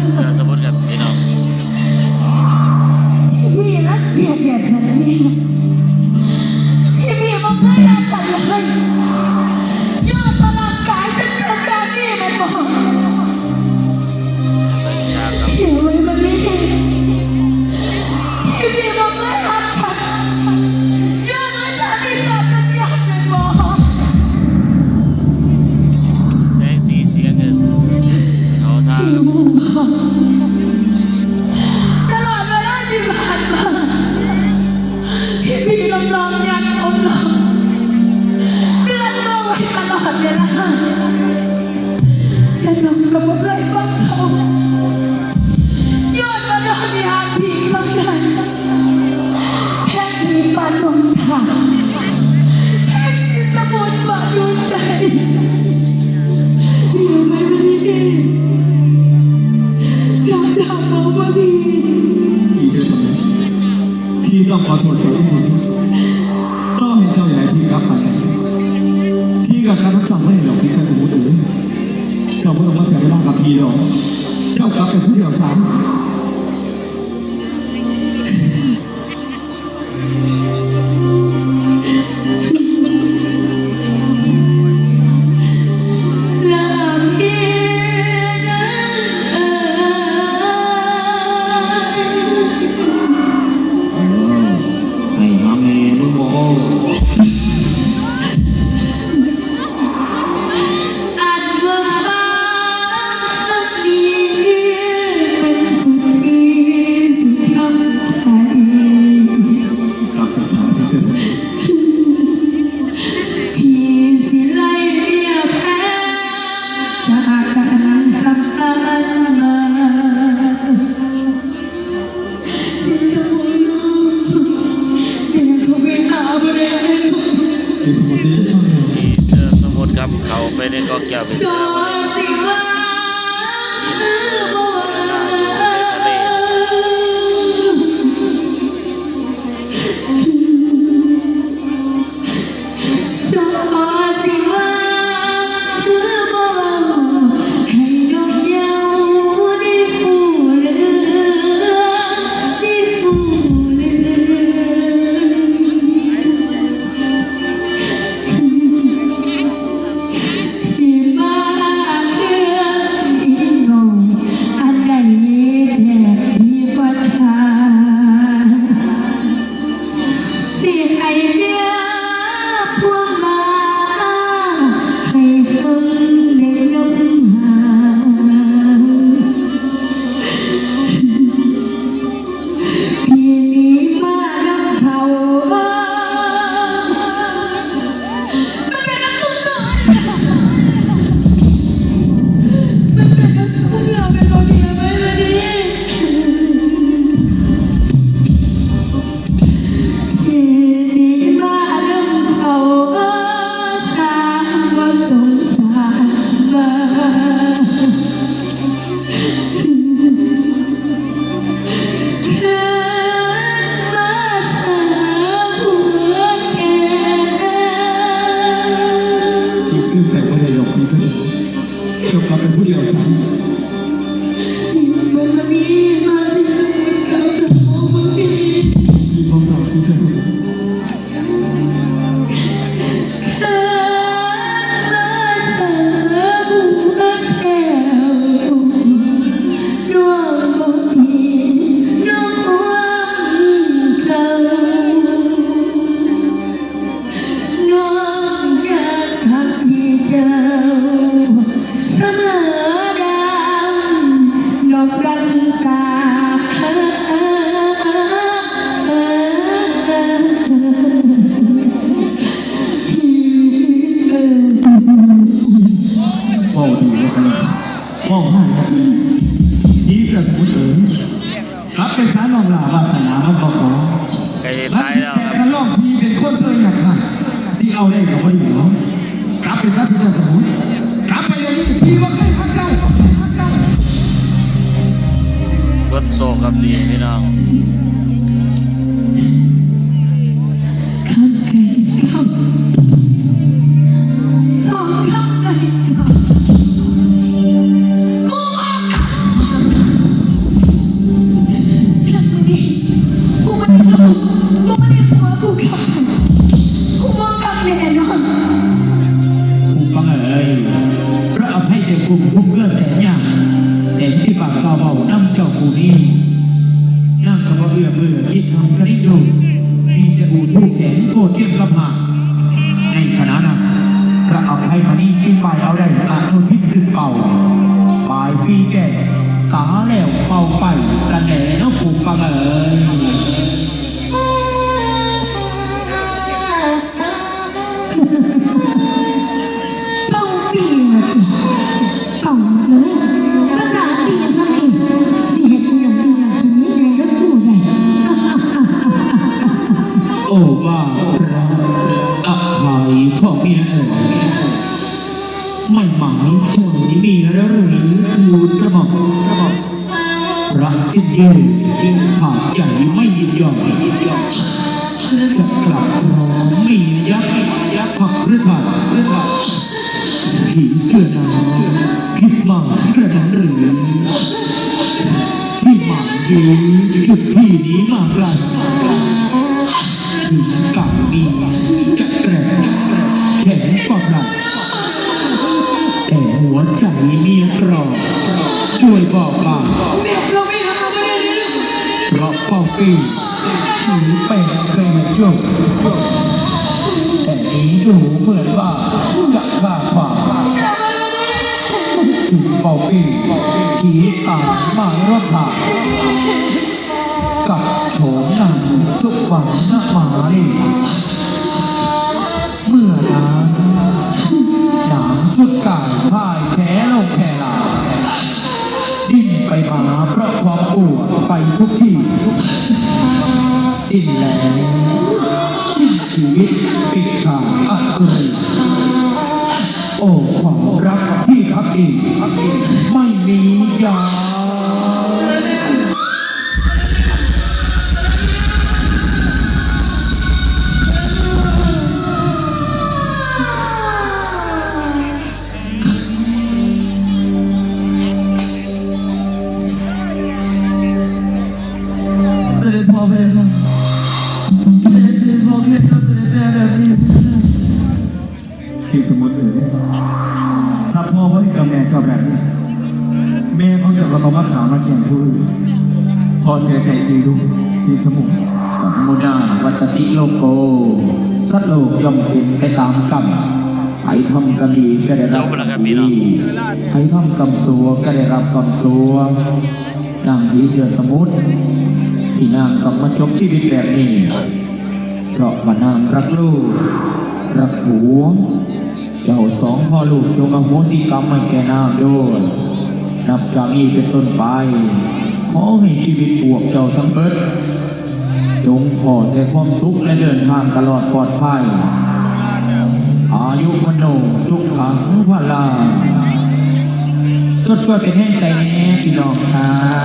Sıra sabır yap. Beni al. รองยันองค์ลงเลื่อนร่วงไว้ตลอดเวลาแต่องระบอกเคยก็เขา พี่ต้องขอโทษทุกคนต้องให้เจ้าใหญ่พี่กลับไปพี่กับการรับสั่งไม่เห็นหรอกพี่แค่สมมติเองเจ้าไม่ต้องมาเสียเวลากับพี่หรอกเจ้ากลับไปผู้เดียวสาม เธอสมมติครับเขาไปได้ก็แก้วไปเชื่อว่ รับไปสารรองลาวาสนามันบอกขอใกล้จะต่ยแลรองพีเป็นคนเคยอยากมาที่เอาได้กับคนอื่เนาะรับไป็นสารพิจารณาสมุนรับไปอย่างนี้พีว่าใครพักเจ้าพักเจ้า เบิดโซกับดีพี่น้อง ข้ามเกยข้าม เบื่อคิดทำคณิตดูมีแต่อูทูกแขนโกรธเทียมกับหาในขณะนั้นพระอภัยมณีจึงไปเอาได้อานุทิศขึ้นเป่าปลายปีแก่สาแล้วเป่าไปกันแหน่นกผูกฟังเอ๋ย ว่าพระอภัยพ่อเมียเอ๋ยไม่หมายเฉยมีแล้วหรือทูลกระหม่อมกระหม่อมพระสิทธิ์เย่ยิ่งขาดใหญ่ไม่ยินยอมจะกลับร้องมียักษ์ยักษ์ผักหรือผักหรือผักผีเสื้อน้ำผิดหมากกระนั้นหรือที่หมายยืนจุดที่นี้มาไกล ข็งกแต่หัวใจเมียกรอบด้วยบอกบางแม่เราไม่ทำอะไรเพราะเป้าปีถือเป็นเป็นโยกแต่นี้ดูเหมือนว่าจะกล้าขวางถึงเป้าปีชี้ตามมายรถผ่าน สิ้นแล้วสิ้นชีวิตปิดฉากอสุรีโอ้ความรักที่พักดีไม่มียา ม่เขาจะเอามาขาวมาแก่งผู้อื่นพ่อเสียใจดีลูกพี่สมุนมุนาวัตติโลโก สัตว์โลกย่อมเป็นไปตามกรรมใครทำกรรมดีก็ได้รับจบแล้วครับพี่น้องดีใครทำกรรมสัวก็ได้รับกรรมสัวนางผีเสือสมุทรที่นางกำมาจบชีวิตแบบนี้ เพราะว่านางรักลูก รักผัว เจ้าสองพ่อลูกจงอโหสิกรรมให้แก่นางด้วย นับจากนี้เป็นต้นไป ขอให้ชีวิตพวกเจ้าทั้งเบิด จงพอแต่ความสุขและเดินทางตลอดปลอดภัย อายุมโนสุขขังพลาสดช่วยเป็นแห่งใจแน่พี่น้องครับ